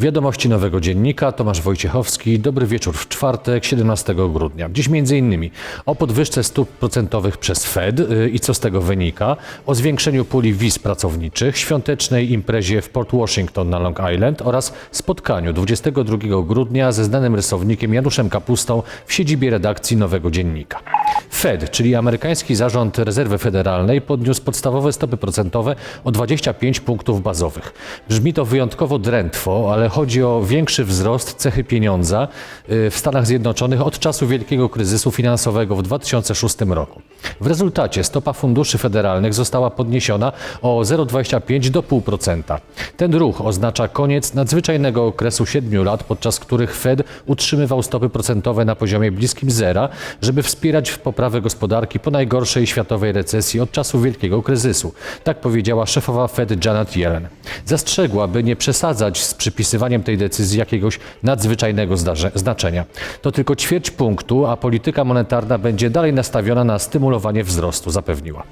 Wiadomości Nowego Dziennika, Tomasz Wojciechowski. Dobry wieczór w czwartek, 17 grudnia. Dziś innymi o podwyżce stóp procentowych przez Fed y, i co z tego wynika, o zwiększeniu puli wiz pracowniczych, świątecznej imprezie w Port Washington na Long Island oraz spotkaniu 22 grudnia ze znanym rysownikiem Januszem Kapustą w siedzibie redakcji Nowego Dziennika. Fed, czyli amerykański zarząd rezerwy federalnej, podniósł podstawowe stopy procentowe o 25 punktów bazowych. Brzmi to wyjątkowo drętwo, ale chodzi o większy wzrost cechy pieniądza y, w Stanach Zjednoczonych od czasu wielkiego kryzysu finansowego w 2006 roku. W rezultacie stopa funduszy federalnych została podniesiona o 0,25 do 0,5%. Ten ruch oznacza koniec nadzwyczajnego okresu 7 lat, podczas których Fed utrzymywał stopy procentowe na poziomie bliskim zera, żeby wspierać w poprawę gospodarki po najgorszej światowej recesji od czasu wielkiego kryzysu. Tak powiedziała szefowa Fed Janet Yellen. Zastrzegła, by nie przesadzać z przypisywaniem tej decyzji jakiegoś nadzwyczajnego znaczenia. To tylko ćwierć punktu, a polityka monetarna będzie dalej nastawiona na wzrostu, zapewniła.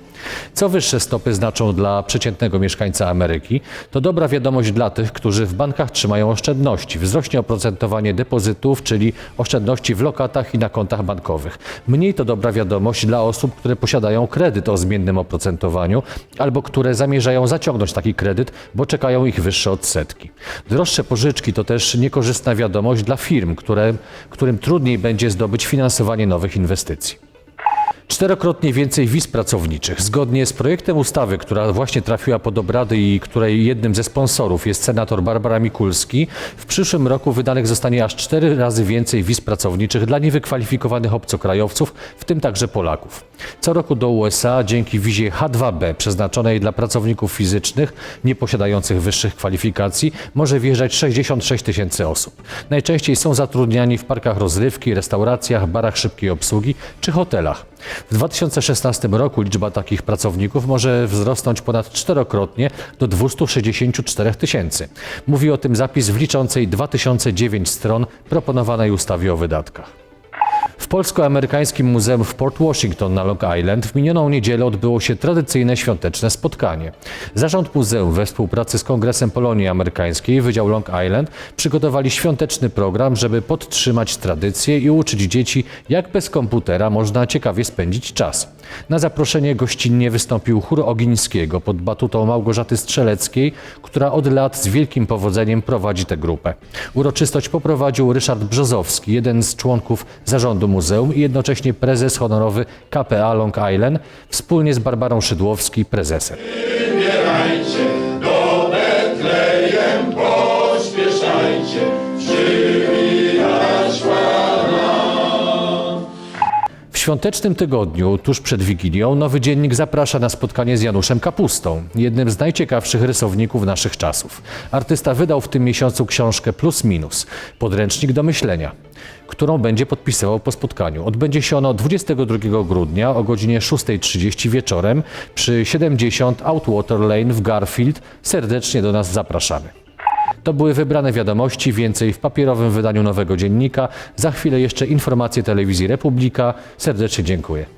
Co wyższe stopy znaczą dla przeciętnego mieszkańca Ameryki, to dobra wiadomość dla tych, którzy w bankach trzymają oszczędności. Wzrośnie oprocentowanie depozytów, czyli oszczędności w lokatach i na kontach bankowych. Mniej to dobra wiadomość dla osób, które posiadają kredyt o zmiennym oprocentowaniu albo które zamierzają zaciągnąć taki kredyt, bo czekają ich wyższe odsetki. Droższe pożyczki to też niekorzystna wiadomość dla firm, które, którym trudniej będzie zdobyć finansowanie nowych inwestycji. Czterokrotnie więcej wiz pracowniczych. Zgodnie z projektem ustawy, która właśnie trafiła pod obrady i której jednym ze sponsorów jest senator Barbara Mikulski, w przyszłym roku wydanych zostanie aż cztery razy więcej wiz pracowniczych dla niewykwalifikowanych obcokrajowców, w tym także Polaków. Co roku do USA dzięki wizie H2B przeznaczonej dla pracowników fizycznych nieposiadających wyższych kwalifikacji może wjeżdżać 66 tysięcy osób. Najczęściej są zatrudniani w parkach rozrywki, restauracjach, barach szybkiej obsługi czy hotelach. W 2016 roku liczba takich pracowników może wzrosnąć ponad czterokrotnie do 264 tysięcy. Mówi o tym zapis w liczącej 2009 stron proponowanej ustawie o wydatkach. W Polsko-Amerykańskim Muzeum w Port Washington na Long Island w minioną niedzielę odbyło się tradycyjne świąteczne spotkanie. Zarząd muzeum we współpracy z Kongresem Polonii Amerykańskiej Wydział Long Island przygotowali świąteczny program, żeby podtrzymać tradycję i uczyć dzieci, jak bez komputera można ciekawie spędzić czas. Na zaproszenie gościnnie wystąpił chór Ogińskiego pod batutą Małgorzaty Strzeleckiej, która od lat z wielkim powodzeniem prowadzi tę grupę. Uroczystość poprowadził Ryszard Brzozowski, jeden z członków zarządu muzeum i jednocześnie prezes honorowy KPA Long Island, wspólnie z Barbarą Szydłowski, prezesem. Świątecznym tygodniu, tuż przed Wigilią, Nowy Dziennik zaprasza na spotkanie z Januszem Kapustą, jednym z najciekawszych rysowników naszych czasów. Artysta wydał w tym miesiącu książkę Plus Minus, podręcznik do myślenia, którą będzie podpisywał po spotkaniu. Odbędzie się ono 22 grudnia o godzinie 6.30 wieczorem przy 70 Outwater Lane w Garfield. Serdecznie do nas zapraszamy. To były wybrane wiadomości, więcej w papierowym wydaniu Nowego Dziennika. Za chwilę jeszcze informacje telewizji Republika. Serdecznie dziękuję.